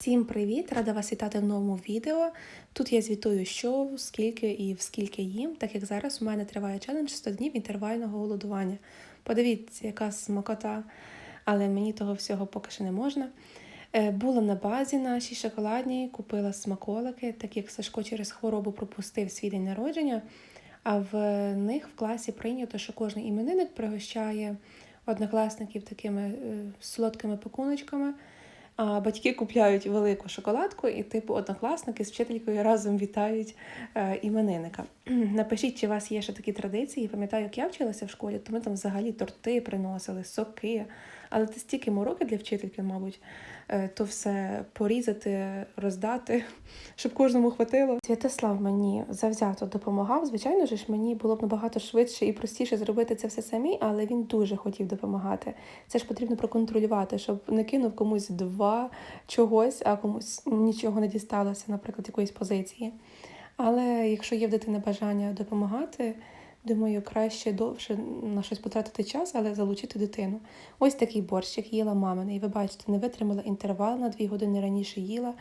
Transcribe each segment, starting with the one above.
Всім привіт! Рада вас вітати в новому відео. Тут я звітую, що, скільки і в скільки їм, так як зараз у мене триває челендж 100 днів інтервального голодування. Подивіться, яка смакота, але мені того всього поки що не можна. Е, Була на базі нашій шоколадній, купила смаколики, так як Сашко через хворобу пропустив свій день народження. А в них в класі прийнято, що кожен іменинник пригощає однокласників такими е, солодкими пакуночками. А батьки купляють велику шоколадку, і типу однокласники з вчителькою разом вітають е, іменинника. Напишіть, чи у вас є ще такі традиції. Пам'ятаю, як я вчилася в школі, то ми там взагалі торти приносили, соки. Але це стільки мороки для вчительки, мабуть, е, то все порізати, роздати, щоб кожному хватило. Святослав мені завзято допомагав. Звичайно ж, мені було б набагато швидше і простіше зробити це все самі, але він дуже хотів допомагати. Це ж потрібно проконтролювати, щоб не кинув комусь два чогось, а комусь нічого не дісталося, наприклад, якоїсь позиції. Але якщо є в дитини бажання допомагати, думаю, краще довше на щось потратити час, але залучити дитину. Ось такий борщик їла мамина, і ви бачите, не витримала інтервал на дві години раніше їла.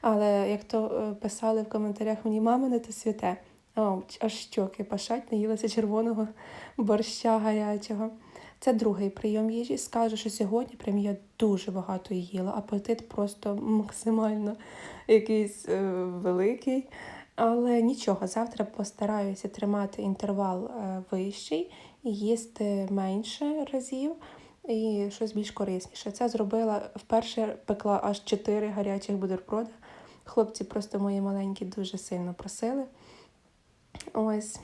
Але як то е, писали в коментарях мені мамине, то святе. О, аж щоки пашать, наїлася червоного борща гарячого. Це другий прийом їжі. Скажу, що сьогодні прям я дуже багато їла. Апетит просто максимально якийсь е, великий. Але нічого, завтра постараюся тримати інтервал е, вищий і їсти менше разів і щось більш корисніше. Це зробила вперше пекла аж 4 гарячих бутерброда. Хлопці просто мої маленькі дуже сильно просили. Ось.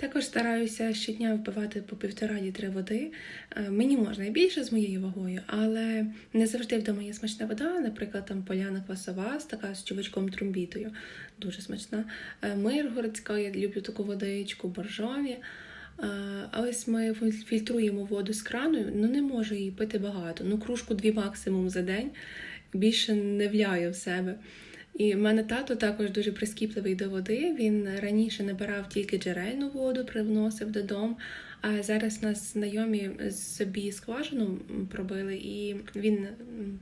Також стараюся щодня впивати по півтора літри води. Е, Мені можна і більше з моєю вагою, але не завжди вдома є смачна вода. Наприклад, там поляна квасова, така з чувачком тромбітою, дуже смачна. Е, Миргородська, я люблю таку водичку, боржові. Е, А ось ми філь- фільтруємо воду з крану, ну не можу її пити багато. Ну, кружку дві максимум за день, більше не вляю в себе. І в мене тато також дуже прискіпливий до води. Він раніше набирав тільки джерельну воду, привносив додому. А зараз нас знайомі собі скважину пробили, і він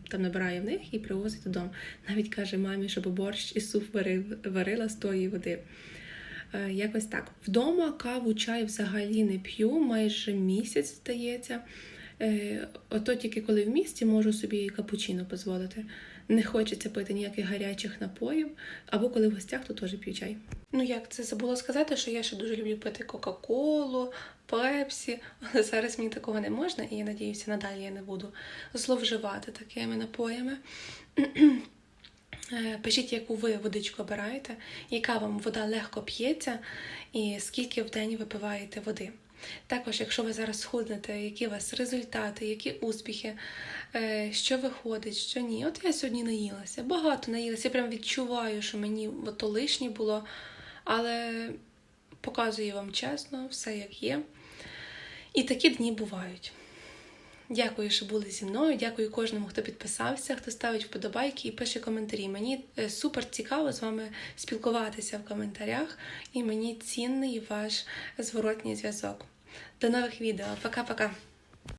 там набирає в них і привозить додому. Навіть каже мамі, щоб борщ і суп варила з тої води. Е, Якось так. Вдома каву, чай взагалі не п'ю, майже місяць здається. Е, Ото тільки коли в місті можу собі капучино дозволити. Не хочеться пити ніяких гарячих напоїв, або коли в гостях, то теж п'ю чай. Ну як це забула сказати, що я ще дуже люблю пити Кока-Колу, Пепсі, але зараз мені такого не можна, і я надіюся, надалі я не буду зловживати такими напоями. Е, Пишіть, яку ви водичку обираєте, яка вам вода легко п'ється, і скільки в день випиваєте води. Також, якщо ви зараз схуднете, які у вас результати, які успіхи, е, що виходить, що ні. От я сьогодні наїлася, багато наїлася. Я прям відчуваю, що мені то лишнє було, але показую вам чесно, все як є. І такі дні бувають. Дякую, що були зі мною. Дякую кожному, хто підписався, хто ставить вподобайки і пише коментарі. Мені е, супер цікаво з вами спілкуватися в коментарях, і мені цінний ваш зворотній зв'язок. До нових відео. Пока-пока.